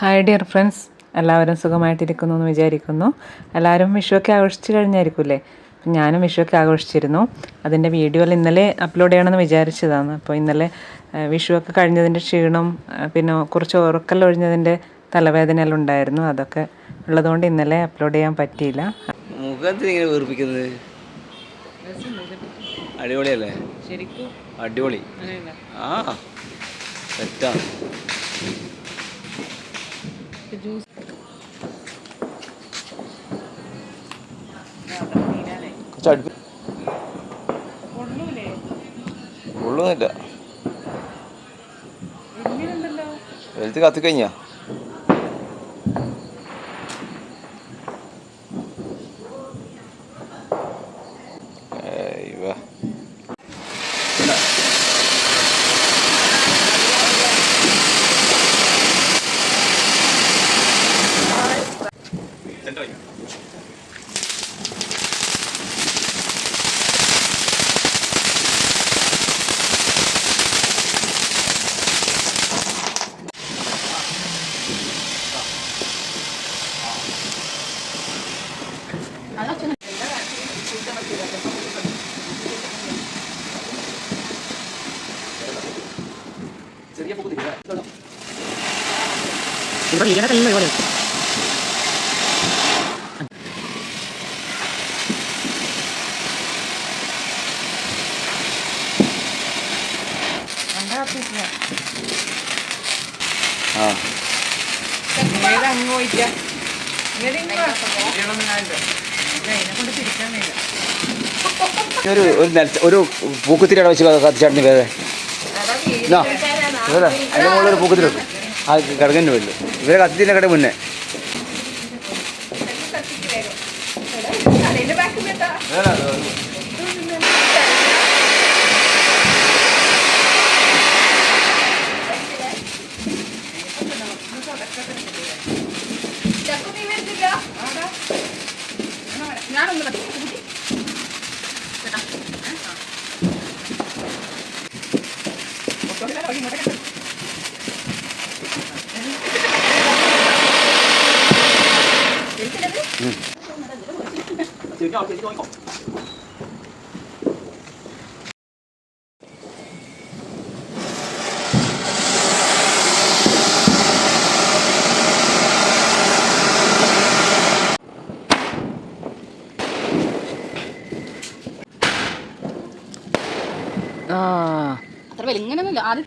Hi dear friends എല്ലാവരും സുഖമായിട്ടിരിക്കുന്നു എന്ന് വിചാരിക്കുന്നു. എല്ലാവരും വിഷുവൊക്കെ ആഘോഷിച്ച് കഴിഞ്ഞായിരിക്കുമല്ലേ അപ്പം ഞാനും വിഷുവൊക്കെ ആഘോഷിച്ചിരുന്നു. അതിന്റെ വീഡിയോയിൽ ഇന്നലെ അപ്ലോഡ് ചെയ്യണമെന്ന് വിചാരിച്ചതാണ്. അപ്പോൾ ഇന്നലെ വിഷുവൊക്കെ കഴിഞ്ഞതിന്റെ ക്ഷീണം പിന്നെ കുറച്ച് ഉറക്കൽ ഒഴിഞ്ഞതിന്റെ തലവേദനയെല്ലാം ഉണ്ടായിരുന്നു. അതൊക്കെ ഉള്ളതുകൊണ്ട് ഇന്നലെ അപ്ലോഡ് ചെയ്യാൻ പറ്റിയില്ല. വീർപ്പിക്കുന്നത്? അടിപൊളിയല്ലേ? ശരിക്കും? അടിപൊളി. ആ സെറ്റാണ് കുറച്ച് അടുപ്പ് കൊള്ളുന്നില്ല. വെളുത്ത് കത്തിക്കഴിഞ്ഞാ? ആ ഒരു ഒരു നിലത്ത് ഒരു പൂക്കുത്തിരിയാണ് വെച്ച് കത്തിച്ചാട്ടിന് വേറെ അതിന്റെ മുകളിൽ ഒരു പൂക്കുത്തിരി വെക്കും ആ കിടക്കന്റെ പേരിൽ ഇവരെ കത്തിന്റെ കട മുന്നേ. ആ അത്ര വലിയ ഇങ്ങനെയൊന്നുമില്ല ആദ്യം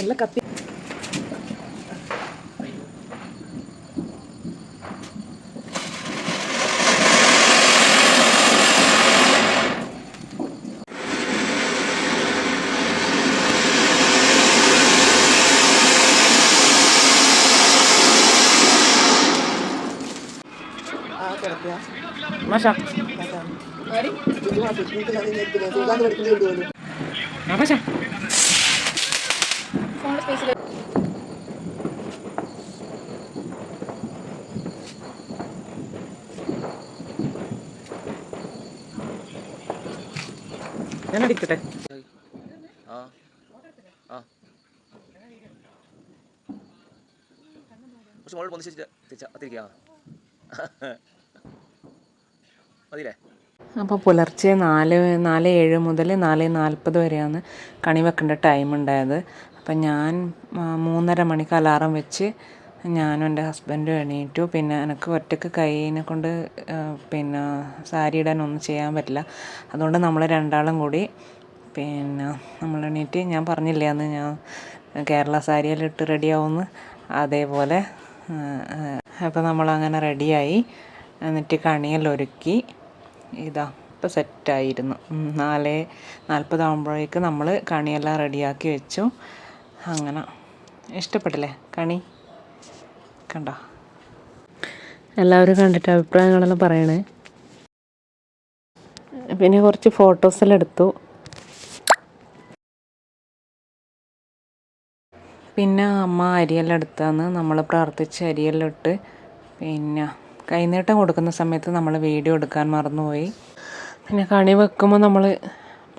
ಎಲ್ಲ ಕಪ್ಪಿ Masak. Apa sih? സ്പേസിൽ ഞാൻ അടിക്കട്ടെ? കുറച്ച് പൊന്നിച്ച് മതിയില്ലേ? അപ്പോൾ പുലർച്ചെ നാല് നാല് ഏഴ് മുതൽ നാല് നാൽപ്പത് വരെയാണ് കണി വെക്കേണ്ട ടൈം ഉണ്ടായത്. അപ്പം ഞാൻ മൂന്നര മണിക്ക് അലാറം വെച്ച് ഞാനും എന്റെ ഹസ്ബൻഡും എണീറ്റു. പിന്നെ എനിക്ക് ഒറ്റയ്ക്ക് കൈനെ കൊണ്ട് പിന്നെ സാരി ഇടാനൊന്നും ചെയ്യാൻ പറ്റില്ല. അതുകൊണ്ട് നമ്മൾ രണ്ടാളും കൂടി പിന്നെ നമ്മൾ എണീറ്റ് ഞാൻ പറഞ്ഞില്ലേ അന്ന് ഞാൻ കേരള സാരിയെല്ലാം ഇട്ട് റെഡിയാവുമെന്ന് അതേപോലെ അപ്പോൾ നമ്മളങ്ങനെ റെഡിയായി. എന്നിട്ട് കണിയെല്ലാം ഒരുക്കി. ഇതാ ഇപ്പോൾ സെറ്റായിരുന്നു. നാല് നാൽപ്പതാകുമ്പോഴേക്ക് നമ്മൾ കണിയെല്ലാം റെഡിയാക്കി വെച്ചു. അങ്ങനെ. ഇഷ്ടപ്പെട്ടില്ലേ? കണി? കണ്ടോ? എല്ലാവരും കണ്ടിട്ട് അഭിപ്രായങ്ങളെല്ലാം പറയണേ. പിന്നെ കുറച്ച് ഫോട്ടോസെല്ലാം എടുത്തു. പിന്നെ അമ്മ അരിയെല്ലാം എടുത്താന്ന് നമ്മൾ പ്രാർത്ഥിച്ച് അരിയെല്ലാം ഇട്ട് പിന്നെ കൈനീട്ടം കൊടുക്കുന്ന സമയത്ത് നമ്മൾ വീഡിയോ എടുക്കാൻ മറന്നുപോയി. പിന്നെ കണി വെക്കുമ്പോൾ നമ്മൾ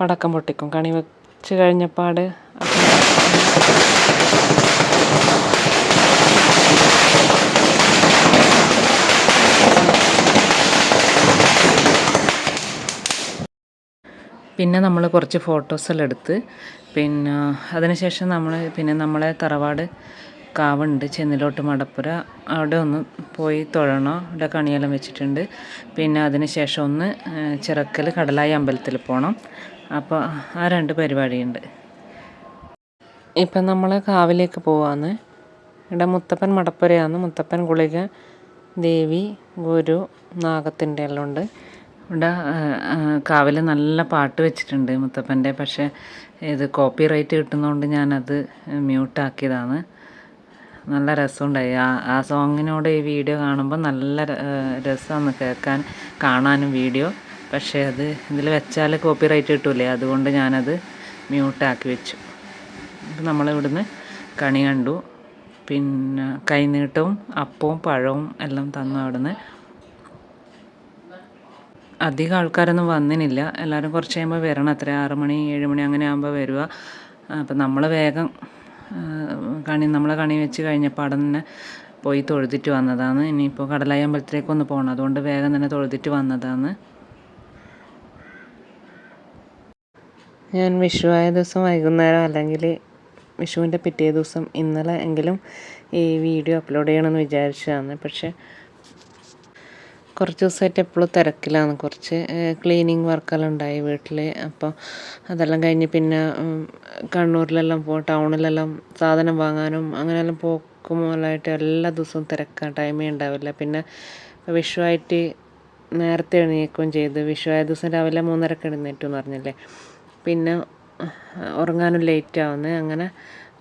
പടക്കം പൊട്ടിക്കും. കണി വെച്ച് കഴിഞ്ഞപ്പാട് പിന്നെ നമ്മൾ കുറച്ച് ഫോട്ടോസെല്ലാം എടുത്ത് പിന്നെ അതിനുശേഷം നമ്മൾ പിന്നെ നമ്മളെ തറവാട് കാവുണ്ട് ചെന്നിലോട്ട് മടപ്പുര. അവിടെ ഒന്ന് പോയി തൊഴണം? അവിടെ കണിയെല്ലാം വെച്ചിട്ടുണ്ട്. പിന്നെ അതിനുശേഷം ഒന്ന് ചിറക്കൽ കടലായി അമ്പലത്തിൽ പോകണം അപ്പോൾ ആ രണ്ട് പരിപാടിയുണ്ട്. ഇപ്പം നമ്മൾ കാവിലേക്ക് പോവാന്ന്. ഇവിടെ മുത്തപ്പൻ മടപ്പുരയാണ് മുത്തപ്പൻ ഗുളിക ദേവി ഗുരു നാഗത്തിന്റെ എല്ലാം ഉണ്ട്. ഇവിടെ കാവിൽ നല്ല പാട്ട് വെച്ചിട്ടുണ്ട് മുത്തപ്പന്റെ. പക്ഷേ ഇത് കോപ്പി റൈറ്റ് കിട്ടുന്നതുകൊണ്ട് ഞാനത് മ്യൂട്ടാക്കിയതാണ്. നല്ല രസമുണ്ടായി. ആ ആ സോങ്ങിനോട് ഈ വീഡിയോ കാണുമ്പോൾ നല്ല രസമാണ് കേൾക്കാൻ കാണാനും വീഡിയോ. പക്ഷേ അത് ഇതിൽ വെച്ചാൽ കോപ്പി റൈറ്റ് കിട്ടൂലേ അതുകൊണ്ട് ഞാനത് മ്യൂട്ടാക്കി വെച്ചു. നമ്മളിവിടുന്ന് കണി കണ്ടു. പിന്നെ കൈനീട്ടവും അപ്പവും പഴവും എല്ലാം തന്നു അവിടുന്ന്. അധികം ആൾക്കാരൊന്നും വന്നിനില്ല. എല്ലാവരും കുറച്ച് കഴിയുമ്പോൾ വരണം. അത്ര ആറ് മണി ഏഴ് മണി അങ്ങനെ ആകുമ്പോൾ വരിക. അപ്പം നമ്മൾ വേഗം കണി നമ്മളെ കണി വെച്ച് കഴിഞ്ഞപ്പോൾ അവിടെ തന്നെ പോയി തൊഴുതിട്ട് വന്നതാണ്. ഇനിയിപ്പോൾ കടലായി അമ്പലത്തിലേക്ക് ഒന്ന് പോകണം അതുകൊണ്ട് വേഗം തന്നെ തൊഴുതിട്ട് വന്നതാണ്. ഞാൻ വിഷുവായ ദിവസം വൈകുന്നേരം അല്ലെങ്കിൽ വിഷുവിന്റെ പിറ്റേ ദിവസം ഇന്നലെ എങ്കിലും ഈ വീഡിയോ അപ്ലോഡ് ചെയ്യണമെന്ന് വിചാരിച്ചതാണ്. പക്ഷേ കുറച്ച് ദിവസമായിട്ട് എപ്പോഴും തിരക്കിലാണ്. കുറച്ച് ക്ലീനിങ് വർക്കെല്ലാം ഉണ്ടായി വീട്ടിൽ അപ്പോൾ അതെല്ലാം കഴിഞ്ഞ് പിന്നെ കണ്ണൂരിലെല്ലാം പോ ടൗണിലെല്ലാം സാധനം വാങ്ങാനും അങ്ങനെയെല്ലാം പോക്കുമോലായിട്ട് എല്ലാ ദിവസവും തിരക്കാണ് ടൈമേ ഉണ്ടാവില്ല. പിന്നെ വിഷുവായിട്ട് നേരത്തെ എണീക്കുകയും ചെയ്തു. വിഷുവായ ദിവസം രാവിലെ മൂന്നരക്ക് എഴുന്നേറ്റു എന്ന് പറഞ്ഞില്ലേ? പിന്നെ ഉറങ്ങാനും ലേറ്റ് ആവുന്നത് അങ്ങനെ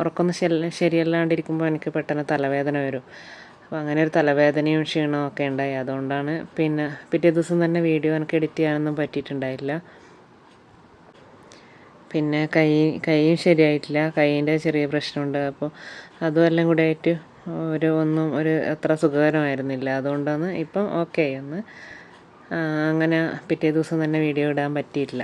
ഉറക്കമൊന്നും ശരി ശരിയല്ലാണ്ടിരിക്കുമ്പോൾ എനിക്ക് പെട്ടെന്ന് തലവേദന വരും. അപ്പോൾ അങ്ങനെ ഒരു തലവേദനയും ക്ഷീണവും ഒക്കെ ഉണ്ടായി. അതുകൊണ്ടാണ് പിന്നെ പിറ്റേ ദിവസം തന്നെ വീഡിയോ എനിക്ക് എഡിറ്റ് ചെയ്യാനൊന്നും പറ്റിയിട്ടുണ്ടായില്ല. പിന്നെ കൈ കൈയും ശരിയായിട്ടില്ല. കൈയിന്റെ ചെറിയ പ്രശ്നമുണ്ട്. അപ്പോൾ അതും എല്ലാം കൂടെ ആയിട്ട് ഒരു ഒന്നും ഒരു അത്ര സുഖകരമായിരുന്നില്ല. അതുകൊണ്ടാണ് ഇപ്പം ഓക്കെ ഒന്ന് അങ്ങനെ പിറ്റേ ദിവസം തന്നെ വീഡിയോ ഇടാൻ പറ്റിയിട്ടില്ല.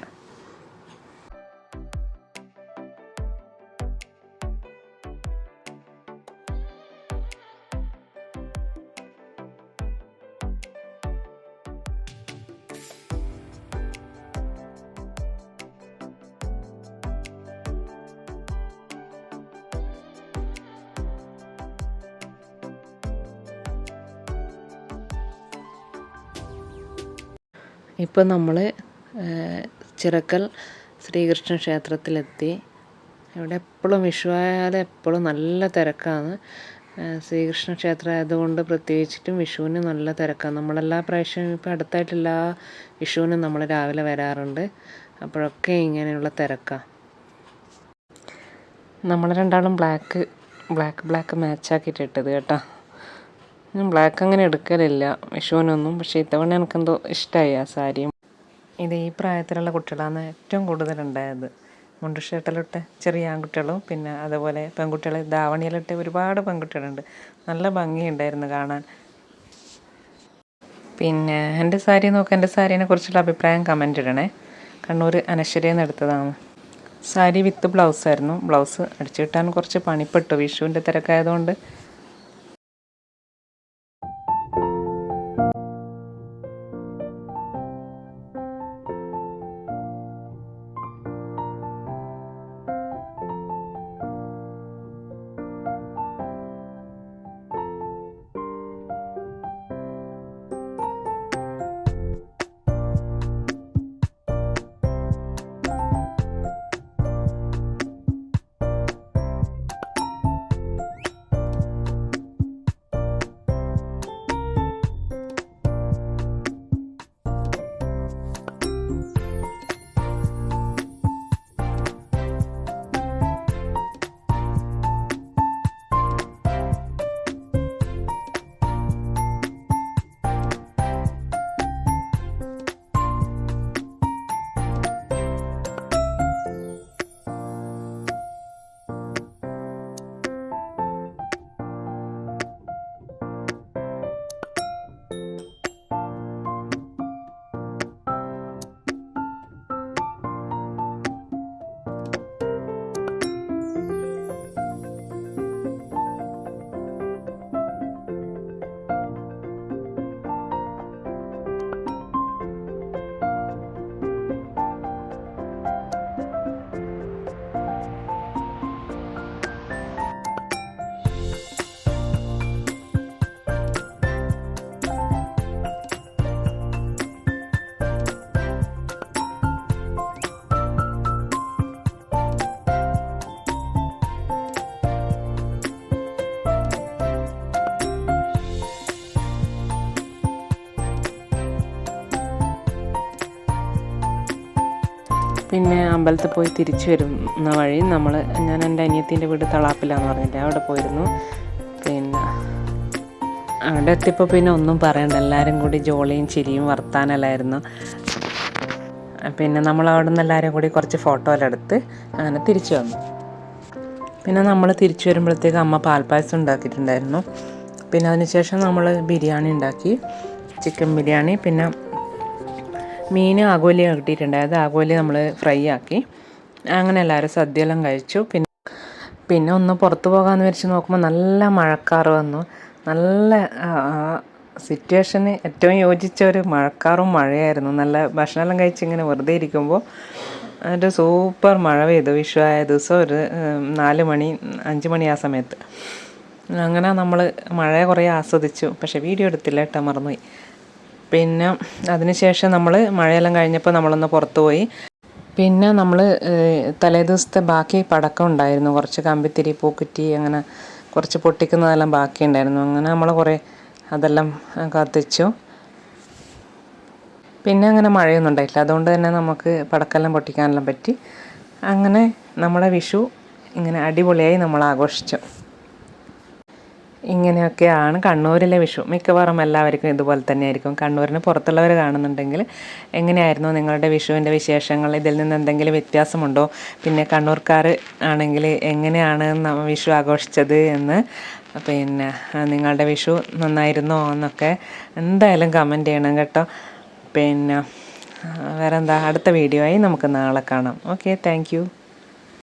ഇപ്പോൾ നമ്മൾ ചിറക്കൽ ശ്രീകൃഷ്ണ ക്ഷേത്രത്തിലെത്തി. ഇവിടെ എപ്പോഴും വിഷുവായാൽ എപ്പോഴും നല്ല തിരക്കാണ്. ശ്രീകൃഷ്ണ ക്ഷേത്രം ആയതുകൊണ്ട് പ്രത്യേകിച്ചിട്ടും വിഷുവിന് നല്ല തിരക്കാണ്. നമ്മളെല്ലാ പ്രാവശ്യവും ഇപ്പോൾ അടുത്തായിട്ട് എല്ലാ വിഷുവിനും നമ്മൾ രാവിലെ വരാറുണ്ട്. അപ്പോഴൊക്കെ ഇങ്ങനെയുള്ള തിരക്കാണ് നമ്മൾ രണ്ടാളും ബ്ലാക്ക് ബ്ലാക്ക് ബ്ലാക്ക് മാച്ചാക്കിയിട്ടിട്ടത് കേട്ടോ. ഞാൻ ബ്ലാക്ക് അങ്ങനെ എടുക്കലില്ല. വിഷുവിനൊന്നും പക്ഷേ ഇത്തവണ എനിക്കെന്തോ ഇഷ്ടമായി ആ സാരിയും ഇത് ഈ പ്രായത്തിലുള്ള കുട്ടികളാണ് ഏറ്റവും കൂടുതലുണ്ടായത്. മുണ്ടുഷേട്ടിലിട്ട് ചെറിയ ആൺകുട്ടികളും പിന്നെ അതുപോലെ പെൺകുട്ടികൾ ധാവണിയിലിട്ട് ഒരുപാട് പെൺകുട്ടികളുണ്ട്. നല്ല ഭംഗിയുണ്ടായിരുന്നു കാണാൻ. പിന്നെ എന്റെ സാരി നോക്കുക എന്റെ സാരീനെ കുറിച്ചുള്ള അഭിപ്രായം കമന്റ് ഇടണേ. കണ്ണൂർ അനശ്വരയിൽ നിന്ന് എടുത്തതാണ്. സാരി വിത്ത് ബ്ലൗസായിരുന്നു. ബ്ലൗസ് അടിച്ചു കിട്ടാൻ കുറച്ച് പണിപ്പെട്ടു. വിഷുവിന്റെ തിരക്കായതുകൊണ്ട് പിന്നെ അമ്പലത്തിൽ പോയി തിരിച്ചു വരുന്ന വഴി നമ്മൾ ഞാൻ എന്റെ അനിയത്തിന്റെ വീട് തളാപ്പിലാന്ന് പറഞ്ഞില്ലേ അവിടെ പോയിരുന്നു. പിന്നെ അവിടെ എത്തിയപ്പോൾ പിന്നെ ഒന്നും പറയണ്ട എല്ലാവരും കൂടി ജോളിയും ചിരിയും വർത്താനല്ലായിരുന്നു. പിന്നെ നമ്മൾ അവിടെ നിന്ന് എല്ലാവരും കൂടി കുറച്ച് ഫോട്ടോ എല്ലാം എടുത്ത് അങ്ങനെ തിരിച്ചു വന്നു. പിന്നെ നമ്മൾ തിരിച്ചു വരുമ്പോഴത്തേക്ക് അമ്മ പാൽപ്പായസം ഉണ്ടാക്കിയിട്ടുണ്ടായിരുന്നു. പിന്നെ അതിനുശേഷം നമ്മൾ ബിരിയാണി ഉണ്ടാക്കി ചിക്കൻ ബിരിയാണി പിന്നെ മീൻ ആകോലി ആഗോലി കിട്ടിയിട്ടുണ്ടായത് ആകോലി നമ്മൾ ഫ്രൈ ആക്കി. അങ്ങനെ എല്ലാവരും സദ്യയെല്ലാം കഴിച്ചു. പിന്നെ പിന്നെ ഒന്ന് പുറത്ത് പോകാമെന്ന് വിചാരിച്ച് നോക്കുമ്പോൾ നല്ല മഴക്കാറ് വന്നു. നല്ല സിറ്റുവേഷന് ഏറ്റവും യോജിച്ച ഒരു മഴക്കാറും മഴയായിരുന്നു. നല്ല ഭക്ഷണമെല്ലാം കഴിച്ച് ഇങ്ങനെ വെറുതെ ഇരിക്കുമ്പോൾ ഒരു സൂപ്പർ മഴ പെയ്തു. വിഷു ആയ ദിവസം ഒരു നാല് മണി അഞ്ച് മണി ആ സമയത്ത്. അങ്ങനെ നമ്മൾ മഴയെ കുറേ ആസ്വദിച്ചു. പക്ഷേ വീഡിയോ എടുത്തില്ല. കേട്ടോ മറന്നുപോയി. പിന്നെ അതിനുശേഷം നമ്മൾ മഴയെല്ലാം കഴിഞ്ഞപ്പോൾ നമ്മളൊന്ന് പുറത്ത് പോയി. പിന്നെ നമ്മൾ തലേ ദിവസത്തെ ബാക്കി പടക്കം ഉണ്ടായിരുന്നു. കുറച്ച് കമ്പിത്തിരി പൂക്കുറ്റി അങ്ങനെ കുറച്ച് പൊട്ടിക്കുന്നതെല്ലാം ബാക്കി ഉണ്ടായിരുന്നു. അങ്ങനെ നമ്മൾ കുറേ അതെല്ലാം കത്തിച്ചു. പിന്നെ അങ്ങനെ മഴയൊന്നും ഉണ്ടായിട്ടില്ല. അതുകൊണ്ട് തന്നെ നമുക്ക് പടക്കെല്ലാം പൊട്ടിക്കാനെല്ലാം പറ്റി. അങ്ങനെ നമ്മുടെ വിഷു ഇങ്ങനെ അടിപൊളിയായി നമ്മൾ ആഘോഷിച്ചു ഇങ്ങനെയൊക്കെയാണ് കണ്ണൂരിലെ വിഷു. മിക്കവാറും എല്ലാവർക്കും ഇതുപോലെ തന്നെ ആയിരിക്കും കണ്ണൂരിന് പുറത്തുള്ളവർ കാണുന്നുണ്ടെങ്കിൽ എങ്ങനെയായിരുന്നു നിങ്ങളുടെ വിഷുവിന്റെ വിശേഷങ്ങൾ? ഇതിൽ നിന്ന് എന്തെങ്കിലും വ്യത്യാസമുണ്ടോ? പിന്നെ കണ്ണൂർക്കാർ ആണെങ്കിൽ എങ്ങനെയാണ് വിഷു ആഘോഷിച്ചത് എന്ന്? പിന്നെ നിങ്ങളുടെ വിഷു നന്നായിരുന്നോ എന്നൊക്കെ എന്തായാലും കമന്റ് ചെയ്യണം കേട്ടോ. പിന്നെ വേറെന്താ? അടുത്ത വീഡിയോ ആയി നമുക്ക് നാളെ കാണാം. Okay thank